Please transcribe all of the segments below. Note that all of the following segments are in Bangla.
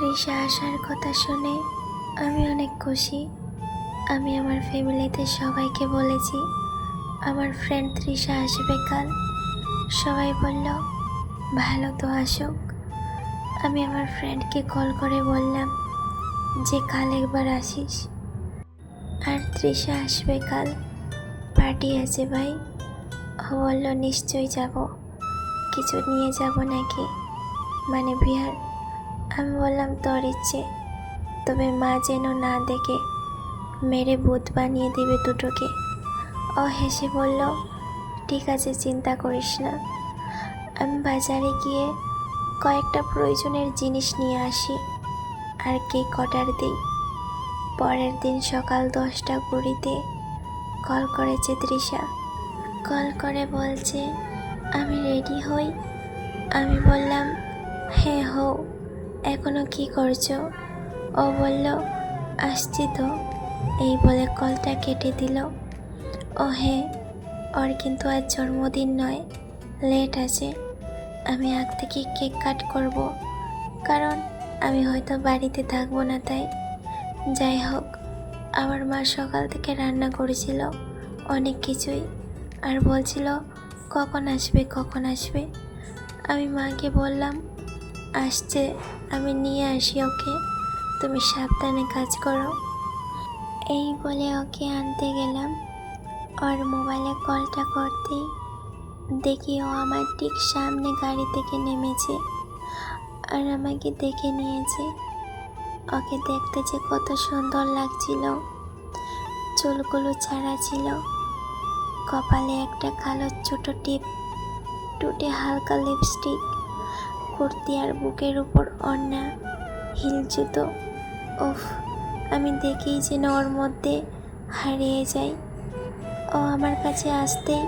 তৃষা আসার কথা শুনে আমি অনেক খুশি। আমি আমার ফ্যামিলিতে সবাইকে বলেছি, আমার ফ্রেন্ড তৃষা আসবে কাল। সবাই বলল, ভালো তো আসুক। আমি আমার ফ্রেন্ডকে কল করে বললাম, যে কাল একবার আসিস। আর তৃষা আসবে কাল? পার্টি আছে ভাই। ও বলল, নিশ্চয়ই যাব। কিছু নিয়ে যাব নাকি? মানে বিহার? আমি বললাম, তোর ইচ্ছে। তবে মা যেন না দেখে, মেরে ভূত বানিয়ে দিবে দুটোকে। ও হেসে বলল, ঠিক আছে, চিন্তা করিস না। আমি বাজারে গিয়ে কয়েকটা প্রয়োজনের জিনিস নিয়ে আসি, আর কেক অর্ডার দিই। পরের দিন সকাল দশটা কুড়িতে কল করেছে তৃষা। কল করে বলছে, আমি রেডি হই। আমি বললাম হ্যাঁ হও। এখনও কি করছ? ও বলল, আসছি তো। এই বলে কলটা কেটে দিল। ও হ্যাঁ ওর কিন্তু আজ জন্মদিন নয়, লেট আছে। আমি আগ থেকে কেক কাট করব, কারণ আমি হয়তো বাড়িতে থাকব না তাই। যাই হোক, আমার মা সকাল থেকে রান্না করেছিল অনেক কিছুই আর বলছিল, কখন আসবে কখন আসবে? আমি মাকে বললাম আসছে, আমি নিয়ে আসি ওকে। তুমি সাবধানে কাজ করো। এই বলে ওকে আনতে গেলাম। ওর মোবাইলে কলটা করতেই দেখি ও আমার ঠিক সামনে গাড়ি থেকে নেমেছে আর আমাকে দেখে নিয়েছে। ওকে দেখতে যে কত সুন্দর লাগছিল। চুলগুলো ছাড়া ছিল। কপালে একটা কালো ছোট টিপ টুটে হালকা লিপস্টিক কুর্তি আর বুকের উপর অন্যা হিল জুতো উফ, আমি দেখেই যেন ওর মধ্যে হারিয়ে যাই। ও আমার কাছে আসতেই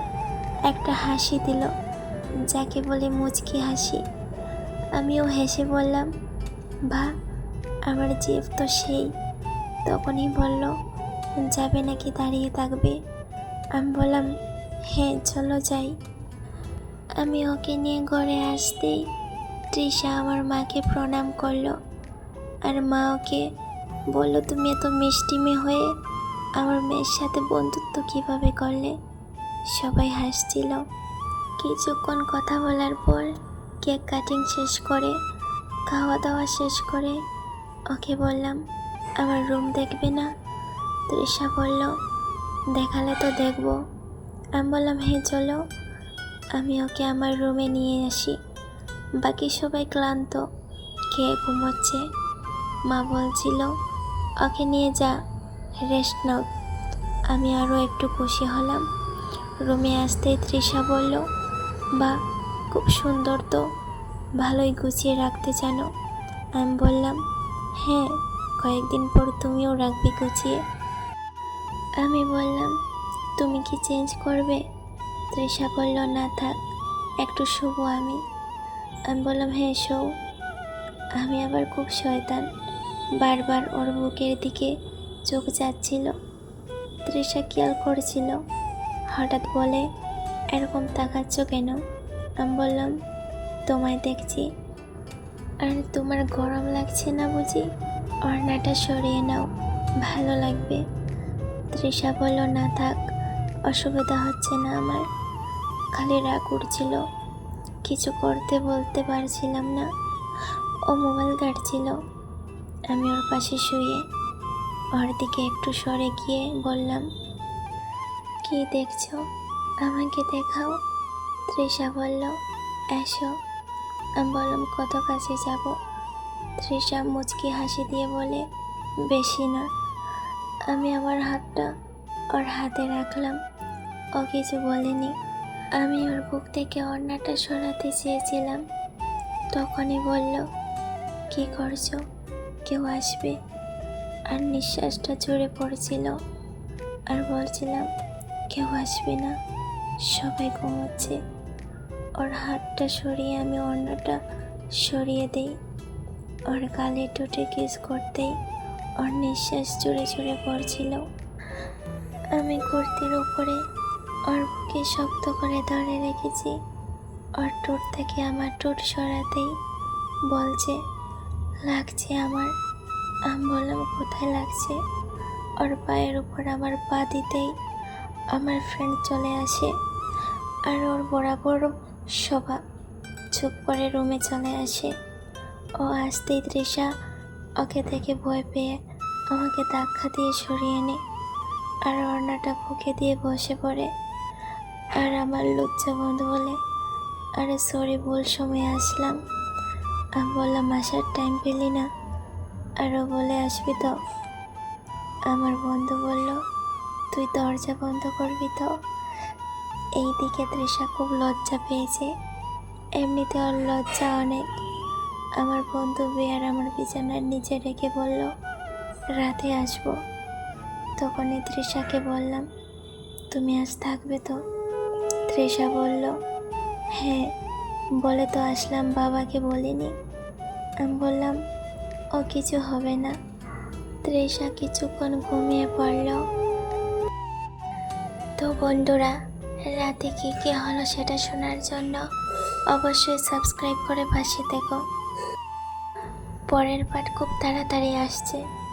একটা হাসি দিল, যাকে বলে মুচকি হাসি। আমিও হেসে বললাম, বা, আমার জিভ তো সেই। তখনই বলল, যাবে নাকি দাঁড়িয়ে থাকবে? আমি বললাম হ্যাঁ চলো যাই। আমি ওকে নিয়ে ঘরে আসতেই তৃষা আমার মাকে প্রণাম করল আর মা ওকে বলল, তুমি এত মিষ্টি মেয়ে হয়ে আমার মেয়ের সাথে বন্ধুত্ব কীভাবে করলে? সবাই হাসছিল। কিছুক্ষণ কথা বলার পর কেক কাটিং শেষ করে খাওয়া দাওয়া শেষ করে ওকে বললাম, আমার রুম দেখবে না? তৃষা বলল, দেখালে তো দেখব। আমি বললাম হ্যাঁ চলো। আমি ওকে আমার রুমে নিয়ে আসি। বাকি সবাই ক্লান্ত। খেয়ে ঘুমোচ্ছে। মা বলছিল, ওকে নিয়ে যা, রেস্ট নাও। আমি আরও একটু খুশি হলাম। রুমে আসতেই তৃষা বলল বা খুব সুন্দর তো, ভালোই গুছিয়ে রাখতে জানো। আমি বললাম হ্যাঁ কয়েকদিন পর তুমিও রাখবি গুছিয়ে। আমি বললাম, তুমি কি চেঞ্জ করবে? তৃষা বলল, না থাক, একটু শুভ আমি। আমি বললাম হ্যাঁ শো আমি আবার খুব শয়তান। বারবার ওর বুকের দিকে চোখ যাচ্ছিল। তৃষা খেয়াল করছিল। হঠাৎ বলে, এরকম তাকাচ্ছ কেন? আমি বললাম, তোমায় দেখছি। আর তোমার গরম লাগছে না বুঝি? অর্ণাটা সরিয়ে নাও, ভালো লাগবে। তৃষা বলল, না থাক, অসুবিধা হচ্ছে না আমার। খালি রাগ উঠছিল। কিছু করতে বলতে পারছিলাম না। ও মোবাইল ঘাটছিল আমি ওর পাশে শুয়ে ওর দিকে একটু সরে গিয়ে বললাম, কি দেখছ? আমাকে দেখাও। তৃষা বলল, এসো। আমি বললাম, কত কাছে যাব? তৃষা মুচকি হাসি দিয়ে বলে, বেশি না। আমি আমার হাতটা ওর হাতে রাখলাম। ও কিছু বলেনি। আমি ওর বুক থেকে অন্যটা সরাতে চেয়েছিলাম। তখনই বলল, কি করছ? কেউ আসবে? আর নিঃশ্বাসটা জোরে পড়ছিল। আর বলছিলাম, কেউ আসবে না, সবাই ঘুমোচ্ছে। ওর হাতটা সরিয়ে আমি অন্যটা সরিয়ে দেই। ওর গালে টুটে কিস করতেই ওর নিঃশ্বাস জোরে জোরে পড়ছিল। আমি কুর্তির উপরে ওর বুকে শক্ত করে ধরে রেখেছি। ওর ঠোঁট থেকে আমার ঠোঁট সরাতেই বলছে, লাগছে আমার। আমি বললাম, কোথায় লাগছে? ওর পায়ের উপর আমার পা দিতেই আমার ফ্রেন্ড চলে আসে আর ওর বরাবর স্বভাব চুপ করে রুমে চলে আসে। ও আসতেই তৃষা ওকে থেকে ভয় পেয়ে আমাকে ধাক্কা দিয়ে সরিয়ে নে আর অর্ণাটা বুকে দিয়ে বসে পড়ে। আর আমার লজ্জা বন্ধ বলে আরে সরি ভুল সময় আসলাম। আমি বললাম, আসার টাইম পেলি না। আরও বলে, আসবি তো? আমার বন্ধু বলল, তুই দরজা বন্ধ করবি তো? এই দিকে তৃষা খুব লজ্জা পেয়েছে। এমনিতে ওর লজ্জা অনেক। আমার বন্ধু বিয়ার আমার বিছানার নিচে রেখে বলল, রাতে আসব। তখনই তৃষাকে বললাম, তুমি আজ থাকবে তো? তৃষা বলল হ্যাঁ বলে তো আসলাম, বাবাকে বলিনি। আমি বললাম, ও কিছু হবে না। তৃষা কিছুক্ষণ ঘুমিয়ে পড়ল। তো বন্ধুরা, রাতে কী কী হলো সেটা শোনার জন্য অবশ্যই সাবস্ক্রাইব করে পাশে থেকো। পরের পাঠ খুব তাড়াতাড়ি আসছে।